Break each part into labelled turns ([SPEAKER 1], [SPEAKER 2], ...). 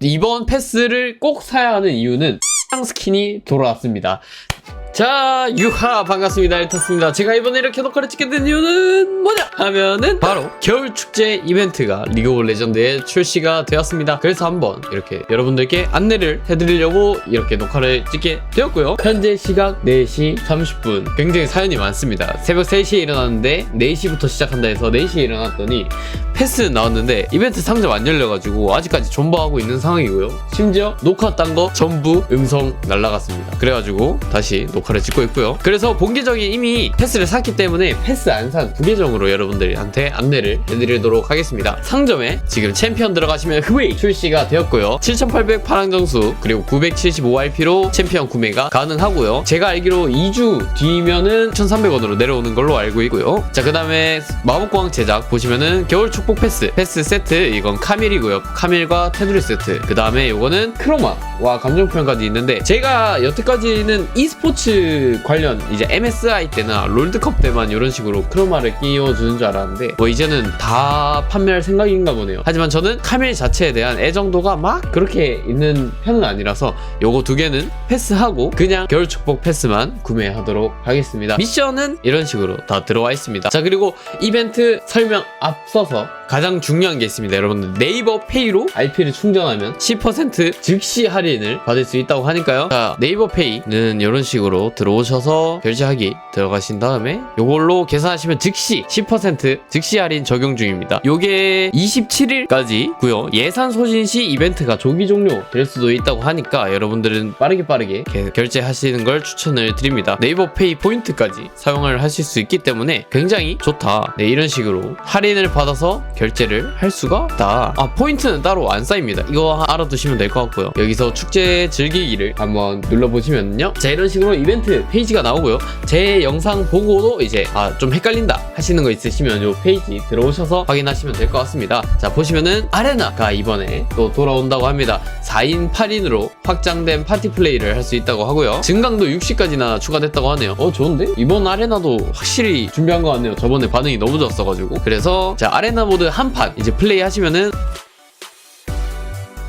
[SPEAKER 1] 이번 패스를 꼭 사야 하는 이유는 상 스킨이 돌아왔습니다. 자, 유하 반갑습니다. 일탔습니다. 제가 이번에 이렇게 녹화를 찍게 된 이유는 뭐냐 하면은 바로 겨울 축제 이벤트가 리그 오브 레전드에 출시가 되었습니다. 그래서 한번 이렇게 여러분들께 안내를 해드리려고 이렇게 녹화를 찍게 되었고요. 현재 시각 4시 30분. 굉장히 사연이 많습니다. 새벽 3시에 일어났는데 4시부터 시작한다 해서 4시에 일어났더니 패스 나왔는데 이벤트 상점 안 열려가지고 아직까지 존버하고 있는 상황이고요. 심지어 녹화 딴 거 전부 음성 날라갔습니다. 그래가지고 다시 녹화 를 찍고 있고요. 그래서 본계정이 이미 패스를 샀기 때문에 패스 안 산 부계정으로 여러분들한테 안내를 해드리도록 하겠습니다. 상점에 지금 챔피언 들어가시면 흐웨이 출시가 되었고요. 7800 파랑정수 그리고 975RP로 챔피언 구매가 가능하고요. 제가 알기로 2주 뒤면은 1300원으로 내려오는 걸로 알고 있고요. 자, 그 다음에 마법광 제작 보시면은 겨울 축복 패스, 패스 세트, 이건 카밀이고요. 카밀과 테두리 세트. 그 다음에 요거는 크로마와 감정 표현까지 있는데 제가 여태까지는 e스포츠 관련 이제 MSI 때나 롤드컵 때만 이런 식으로 크로마를 끼워주는 줄 알았는데 뭐 이제는 다 판매할 생각인가 보네요. 하지만 저는 카밀 자체에 대한 애정도가 막 그렇게 있는 편은 아니라서 요거 두 개는 패스하고 그냥 겨울 축복 패스만 구매하도록 하겠습니다. 미션은 이런 식으로 다 들어와 있습니다. 자 그리고 이벤트 설명 앞서서 가장 중요한 게 있습니다. 여러분들 네이버 페이로 RP를 충전하면 10% 즉시 할인을 받을 수 있다고 하니까요. 자 네이버 페이는 이런 식으로 들어오셔서 결제하기 들어가신 다음에 요걸로 계산하시면 즉시 10% 즉시 할인 적용 중입니다. 요게 27일까지고요. 예산 소진 시 이벤트가 조기 종료될 수도 있다고 하니까 여러분들은 빠르게 빠르게 개- 결제하시는 걸 추천을 드립니다. 네이버 페이 포인트까지 사용을 하실 수 있기 때문에 굉장히 좋다. 네, 이런 식으로 할인을 받아서 결제를 할 수가 있다. 아, 포인트는 따로 안 쌓입니다. 이거 알아두시면 될 것 같고요. 여기서 축제 즐기기를 한번 눌러보시면요. 자, 이런 식으로 이벤트 페이지가 나오고요. 제 영상 보고도 이제 아, 좀 헷갈린다 하시는 거 있으시면 요 페이지 들어오셔서 확인하시면 될 것 같습니다. 자, 보시면은 아레나가 이번에 또 돌아온다고 합니다. 4인 8인으로 확장된 파티 플레이를 할 수 있다고 하고요. 증강도 60까지나 추가됐다고 하네요. 어, 좋은데? 이번 아레나도 확실히 준비한 것 같네요. 저번에 반응이 너무 좋았어가지고. 그래서 자, 아레나 모드 한 판 이제 플레이 하시면은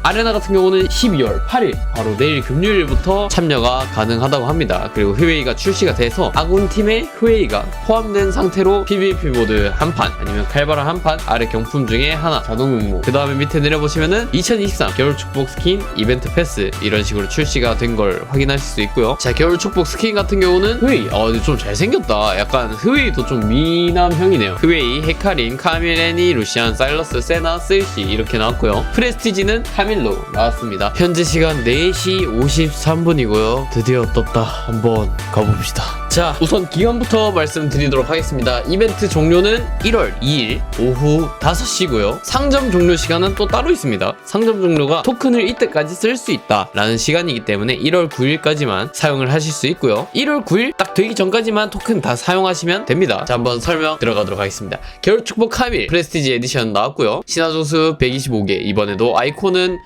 [SPEAKER 1] 아레나 같은 경우는 12월 8일 바로 내일 금요일부터 참여가 가능하다고 합니다. 그리고 흐웨이가 출시가 돼서 아군 팀의 흐웨이가 포함된 상태로 PVP 모드 한 판 아니면 칼바람 한 판 아래 경품 중에 하나 자동 응모 그 다음에 밑에 내려보시면은 2023 겨울 축복 스킨 이벤트 패스 이런 식으로 출시가 된 걸 확인하실 수 있고요. 자 겨울 축복 스킨 같은 경우는 흐웨이 어 근데 좀 잘생겼다. 약간 흐웨이도 좀 미남형이네요. 흐웨이, 헤카림, 카밀레니, 루시안, 사일러스, 세나, 쓸시 이렇게 나왔고요. 프레스티지는 카밀 로 나왔습니다. 현재 시간 4시 53분이고요. 드디어 떴다. 한번 가봅시다. 자, 우선 기간부터 말씀드리도록 하겠습니다. 이벤트 종료는 1월 2일 오후 5시고요. 상점 종료 시간은 또 따로 있습니다. 상점 종료가 토큰을 이때까지 쓸 수 있다 라는 시간이기 때문에 1월 9일까지만 사용을 하실 수 있고요. 1월 9일 딱 되기 전까지만 토큰 다 사용하시면 됩니다. 자, 한번 설명 들어가도록 하겠습니다. 겨울 축복 카밀 프레스티지 에디션 나왔고요. 신화조수 125개. 이번에도 아이콘은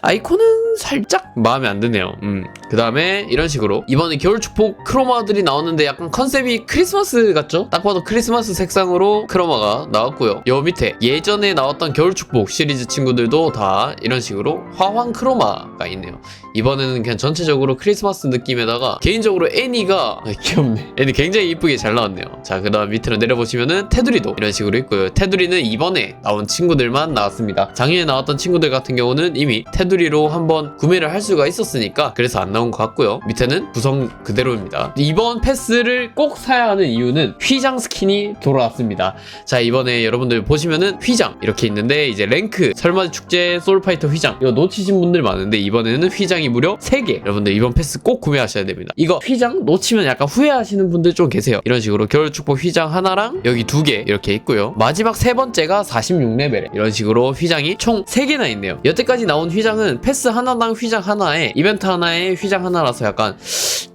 [SPEAKER 1] 아이콘은 살짝 마음에 안 드네요. 음. 그 다음에 이런 식으로 이번에 겨울 축복 크로마들이 나왔 는데 약간 컨셉이 크리스마스 같죠? 딱 봐도 크리스마스 색상으로 크로마가 나왔고요. 요 밑에 예전에 나왔던 겨울 축복 시리즈 친구들도 다 이런 식으로 화황 크로마가 있네요. 이번에는 그냥 전체적으로 크리스마스 느낌에다가 개인적으로 애니가 아, 귀엽네. 애니 굉장히 이쁘게 잘 나왔네요. 자, 그 다음 밑으로 내려보시면은 테두리도 이런 식으로 있고요. 테두리는 이번에 나온 친구들만 나왔습니다. 작년에 나왔던 친구들 같은 경우는 이미 테두리로 한번 구매를 할 수가 있었으니까 그래서 안 나온 것 같고요. 밑에는 구성 그대로입니다. 이번 패스를 꼭 사야 하는 이유는 휘장 스킨이 돌아왔습니다. 자, 이번에 여러분들 보시면은 휘장 이렇게 있는데 이제 랭크 설맞이 축제 솔파이터 휘장 이거 놓치신 분들 많은데 이번에는 휘장이 무려 3개 여러분들 이번 패스 꼭 구매하셔야 됩니다. 이거 휘장 놓치면 약간 후회하시는 분들 좀 계세요. 이런 식으로 겨울 축복 휘장 하나랑 여기 두 개 이렇게 있고요. 마지막 세 번째가 46레벨에 이런 식으로 휘장이 총 3개나 있네요. 여태까지 나온 휘장은 패스 하나당 휘장 하나에 이벤트 하나에 휘장 하나라서 약간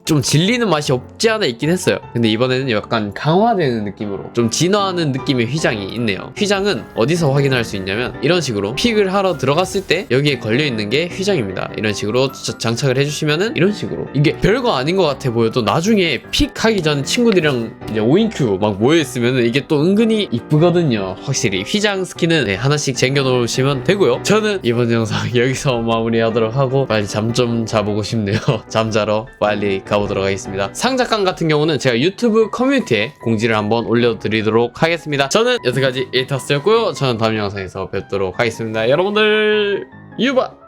[SPEAKER 1] 좀 질리는 맛이 없지 않아 있긴 했어요. 근데 이번에는 약간 강화되는 느낌으로 좀 진화하는 느낌의 휘장이 있네요. 휘장은 어디서 확인할 수 있냐면 이런 식으로 픽을 하러 들어갔을 때 여기에 걸려 있는 게 휘장입니다. 이런 식으로 자- 장착을 해주시면은 이런 식으로 이게 별거 아닌 것 같아 보여도 나중에 픽하기 전에 친구들이랑 이제 5인큐 막 모여 있으면은 이게 또 은근히 이쁘거든요. 확실히 휘장 스킨은 네, 하나씩 쟁겨 놓으시면 되고요. 저는 이번 영상 여기서 마무리하도록 하고 빨리 잠 좀 자보고 싶네요. 잠자러 빨리 가 보도록 하겠습니다. 상작관 같은 경우는 제가 유튜브 커뮤니티에 공지를 한번 올려드리도록 하겠습니다. 저는 여기까지 에이타스였고요. 저는 다음 영상에서 뵙도록 하겠습니다. 여러분들 유바